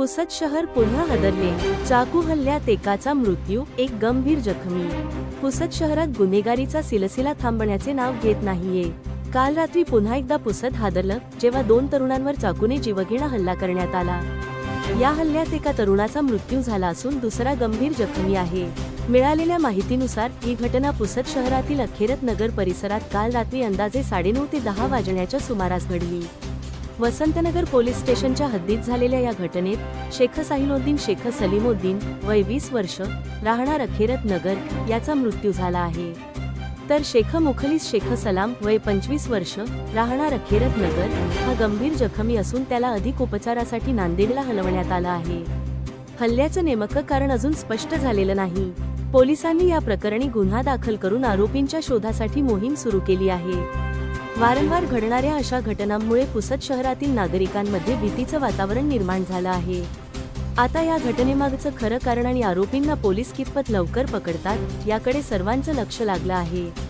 पुसद शहर पुन्हा हदरले. चाकू हल्ल्यात एकाचा मृत्यू एक गंभीर जखमी. पुसद शहरात गुन्हेगारीचा सिलसिला थांबण्याचे नाव घेत नाहीये. काल रात्री पुन्हा एकदा पुसद हादरलं जेव्हा दोन तरुणांवर चाकूने जीवघेणा हल्ला करण्यात आला. या हल्ल्यात एका तरुणाचा मृत्यू झाला असून दुसरा गंभीर जखमी आहे. मिळालेल्या माहितीनुसार ही घटना पुसद शहरातील अखेरत नगर परिसरात काल रात्री अंदाजे साडेनऊ ते दहा वाजण्याच्या सुमारास घडली. वसंतनगर पोलीस स्टेशनच्या हद्दीत झालेल्या या घटनेत शेख साहिलोद्दीन शेख सलीमोद्दीन वय वीस वर्ष राहणार अखेरत नगर याचा मृत्यू झाला आहे. तर शेख मुखलीस शेख सलाम वय पंचवीस वर्ष राहणार अखेरत नगर हा गंभीर जखमी असून त्याला अधिक उपचारासाठी नांदेडला हलवण्यात आलं आहे. हल्ल्याचं नेमकं कारण अजून स्पष्ट झालेलं नाही. पोलिसांनी या प्रकरणी गुन्हा दाखल करून आरोपींच्या शोधासाठी मोहीम सुरू केली आहे. वारंवार घडणाऱ्या अशा घटनांमुळे पुसद शहरातील नागरिकांमध्ये भीतीचं वातावरण निर्माण झालं आहे. आता या घटनेमागचं खरं कारण आणि आरोपींना पोलीस कितपत लवकर पकडतात याकडे सर्वांचं लक्ष लागलं आहे.